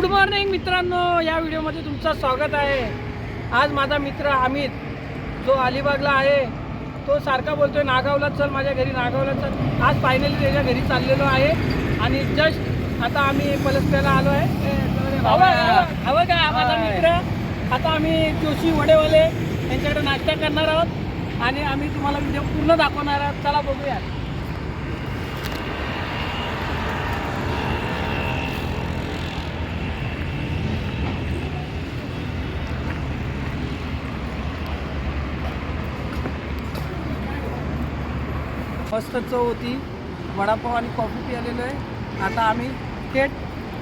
Good morning मित्रांनो या व्हिडिओमध्ये तुमचं स्वागत आहे. आज माझा मित्र अमित जो अलिबागला आहे तो सारखा बोलतोय नागावला चल माझ्या घरी नागावला चल. आज फायनली त्याच्या घरी चाललेलो आहे आणि जस्ट आता आम्ही पलसप्याला आलो आहे. हवं का? माझा मित्र. आता आम्ही जोशी वडेवाले यांच्याकडे नाश्ता करणार आहोत आणि आम्ही तुम्हाला व्हिडिओ पूर्ण दाखवणार आहोत. चला बघूया मस्त चव होती. वडापाव आणि कॉफी प्यालेलो आहे. आता आम्ही थेट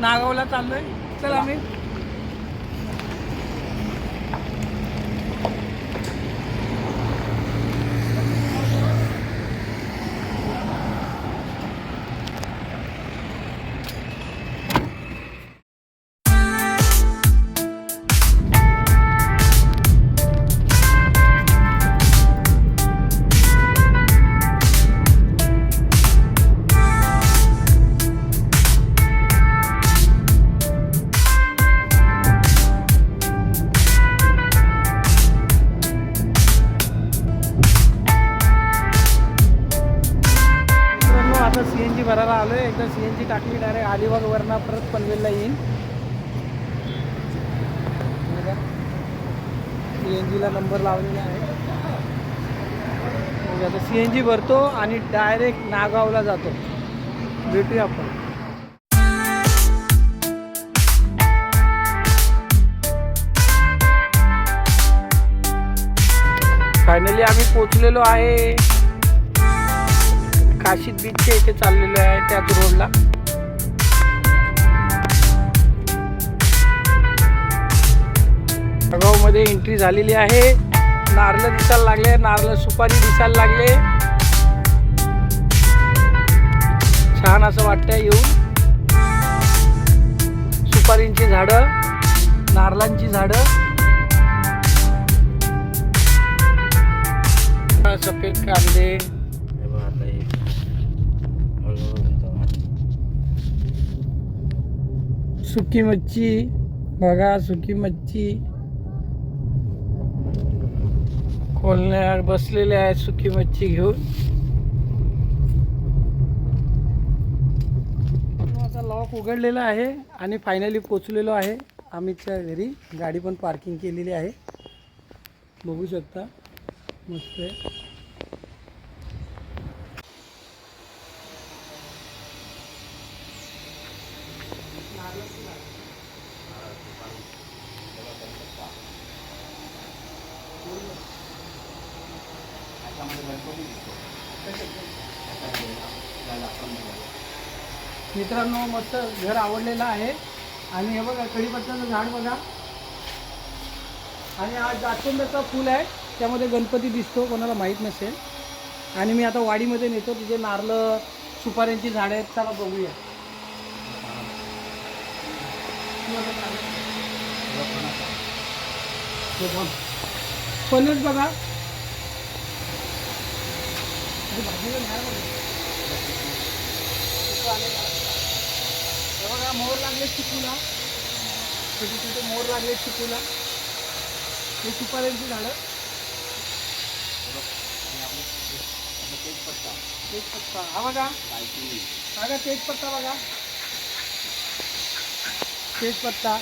नागावला चाललो आहे चल आम्ही. मी एन जी डायरेक्ट अलिबागवरनं परत पनवेलला येईन. सी एन जीला नंबर लावलेला आहे. आता सी एन जी भरतो आणि डायरेक्ट नागावला जातो. भेटूया आपण. फायनली आम्ही पोचलेलो आहे. काशीद बीचच्या इथे चाललेलो आहे त्याच रोडला मध्ये एंट्री झालेली आहे. नारळ दिसायला लागले नारळ सुपारी दिसायला लागले. छान असं वाटतंय येऊन. सुपारींची झाडं नारळांची झाडं. सफेद कांदे. सुकी मच्छी बघा सुकी मच्छी. कोल्ह्यावर बसलेले आहेत सुकी मच्छी घेऊन. माझा लॉक उघडलेला आहे आणि फायनली पोचलेलो आहे. आम्हीच्या घरी. गाडी पण पार्किंग केलेली आहे. बघू शकता. मस्त आहे. मित्रांनो मस्त घर आवडलेलं आहे. आणि हे बघा कढीपत्त्याचं झाड बघा. आणि हा जास्वंदाचा फूल आहे. त्यामध्ये गणपती दिसतो कोणाला माहीत नसेल. आणि मी आता वाडीमध्ये नेतो तिथे नारळ सुपाऱ्यांची झाडं आहेत. चला बघूया. पणच बघा. फणस बघा मोर लागले चिकूला. छोटे छोटे मोर लागले चिकूला. हे सुपाऱ्यांची झाडं. तेजपत्ता. हा बघा. बघा तेजपत्ता बघा. तेजपत्ता.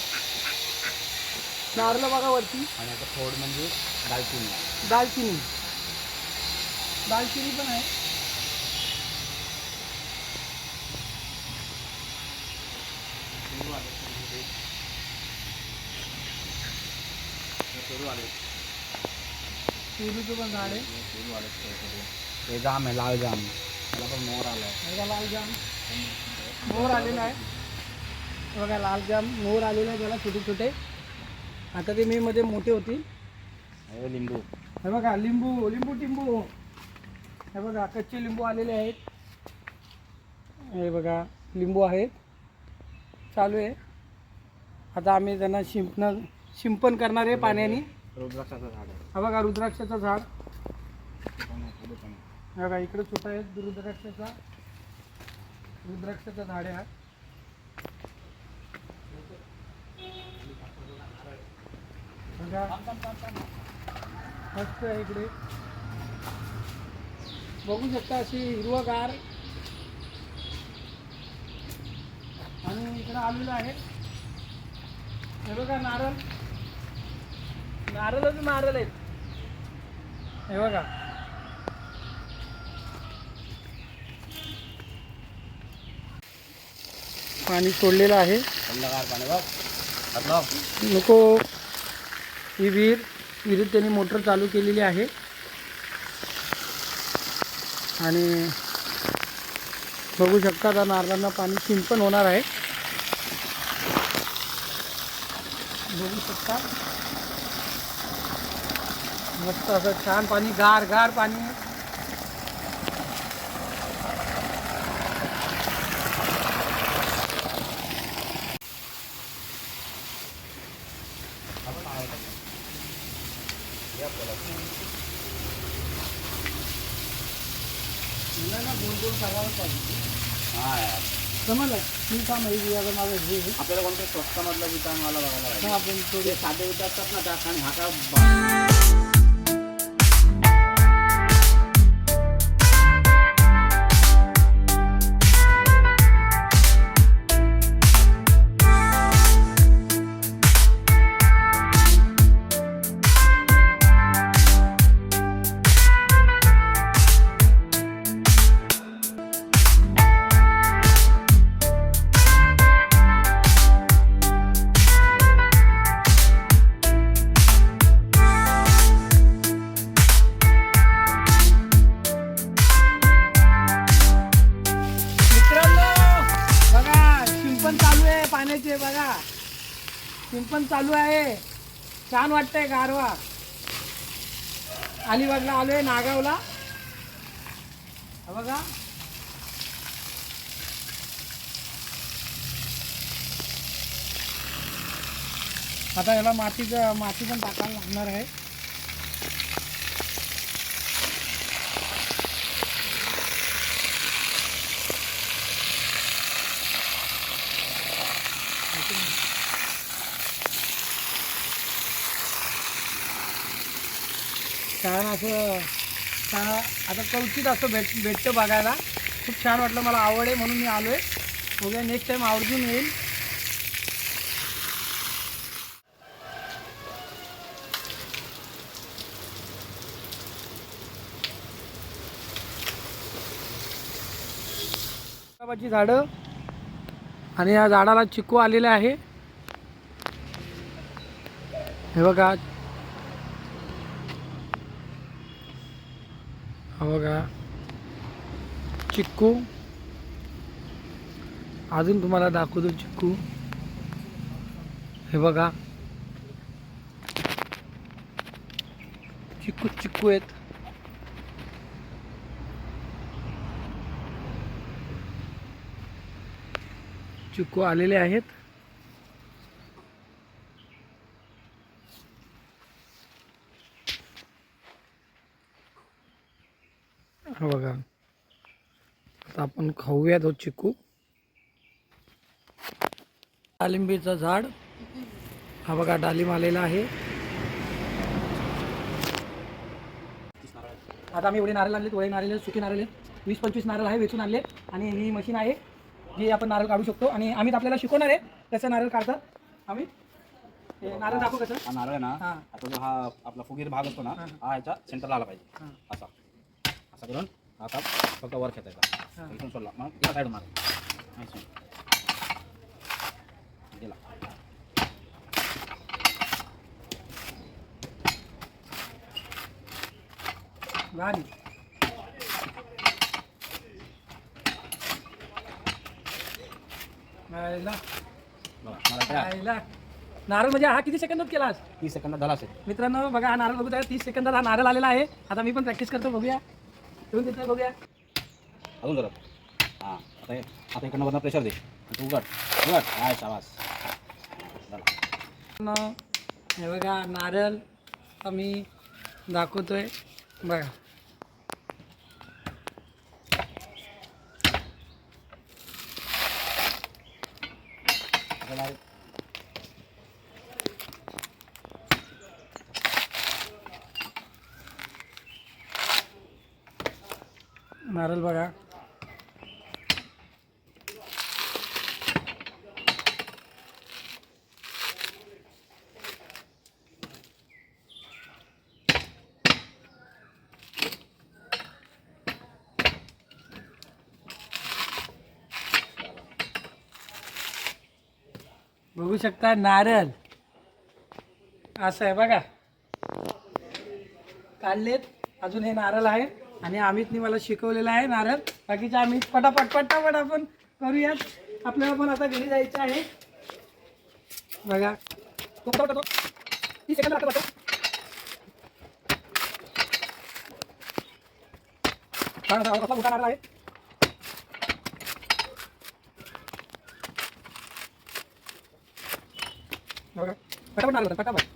नारळ बघा वरती. आणि आता फोड म्हणजे दालचिनी. दालचिनी. दालचिनी पण आहे पेरू आले पेरूचं पण झाड आहे आले ते जाम आहे लाल जाम. त्याला पण मोर आलाय बघा लाल जाम. मोर आलेला आहे. बघा लाल जाम. मोर आलेला आहे त्याला छोटे छोटे आता ते मे मध्ये मोठे होतील. हे लिंबू. हे बघा लिंबू लिंबू टिंबू. हे बघा कच्चे लिंबू आलेले आहेत. हे बघा लिंबू आहेत. चालू आहे. आता आम्ही त्यांना शिंपणं शिंपण करणार आहे पाण्याने. रुद्राक्षाचं झाड हा बघा रुद्राक्षाचं झाड. बघा इकडे छोटा आहे रुद्राक्षाचा रुद्राक्षाचं झाड आहे बघा. मस्त आहे इकडे. बघू शकता अशी हिरवगार आणि इकडे आलेलं आहे. हे बघा नारळ. नारळच नारळ आहेत. हे बघा. पाणी सोडलेलं आहे. नको ही विहीर विहिरीत त्यांनी मोटर चालू केलेली आहे. आणि बघू शकता त्या नारळांना पाणी सिंपन होणार आहे. बघू शकता मस्त असं छान पाणी गार गार पाणी गोल गोल करावंच पाहिजे हा समजलं मी का माहिती आता माझं हे आहे. आपल्याला कोणतं स्वस्तामधलं विचार मला बघायला तर पाहिजे आपण थोडे ते साधे विचारतात ना त्या खाणी हा छान वाटतंय गारवा अलिबागला आलोय नागावला. बघा. आता याला मातीचं माती पण टाकायला लागणार आहे. छान असं छान आता कवचित असं भेट भेटतं बघायला. खूप छान वाटलं मला. आवड आहे म्हणून मी आलो आहे बघूया नेक्स्ट टाईम आवर्जून येईल. गुलाबाची झाडं. आणि या झाडाला चिकू आलेले आहे. हे बघा बघा चिक्कू अजून तुम्हाला दाखवतो चिक्कू हे बघा चिक्कू चिक्कू आहेत चिक्कू आलेले आहेत हा बघा. आता आपण खाऊया तो चिकू. डालिंबीचं झाड. हा बघा डालिंब आलेला आहे. आता आम्ही एवढे नारळ आणले एवढे नारळ सुके नारळ आहेत वीस पंचवीस नारळ आहे वेचून आणले आणि ही मशीन आहे जी आपण नारळ काढू शकतो. आणि आम्ही आपल्याला शिकवणार आहे कसं नारळ काढतात. आम्ही? हे नारळ दाखवू कसं. हा नारळ आहे ना हा. आता जो हा आपला फुगीर भाग असतो ना हा. हा ह्याच्या सेंटरला आला पाहिजे. हां. असा. असा करून आता फक्त वर खेचायचा. इथून सोडला. मग या साईड मार. गेला. आयला नारळ म्हणजे हा किती सेकंदात केलास तीस सेकंदात झाला असेल. मित्रांनो बघा हा नारळ बघू तीस सेकंदात हा नारळ आलेला आहे. आता मी पण प्रॅक्टिस करतो बघूया. ठेवून देतो बघूया. अजून जरा. हां आता हे- आता इकडनं वरनं प्रेशर दे. तू उघड. उघड. हाय शाबास. मित्रांनो, हे बघा नारळ आम्ही दाखवतोय. बघा. नारळ बघा. बघू शकता नारळ. असं आहे बघा. काढलेत. अजून हे नारळ आहे आणि अमितनी मला शिकवलेलं आहे नारळ. बाकीचे आम्ही पटापट पटापट आपण करूयात. आपल्याला पण आता घरी जायचं आहे. बघा. मोठा नारळ आहे बघा. पटापट नारळ पटापट.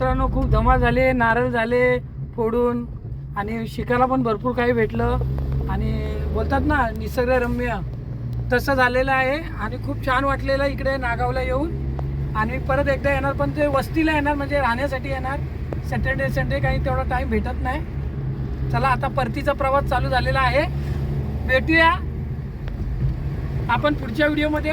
मित्रांनो खूप जमा झाले नारळ झाले फोडून आणि शिकायला पण भरपूर काही भेटलं. आणि बोलतात ना निसर्गरम्य तसं झालेलं आहे आणि खूप छान वाटलेलं इकडे नागावला येऊन. आणि परत एकदा येणार पण ते वस्तीला येणार म्हणजे राहण्यासाठी येणार. सॅटर्डे संडे काही तेवढा टाईम भेटत नाही. चला आता परतीचा प्रवास चालू झालेला आहे. भेटूया आपण पुढच्या व्हिडिओमध्ये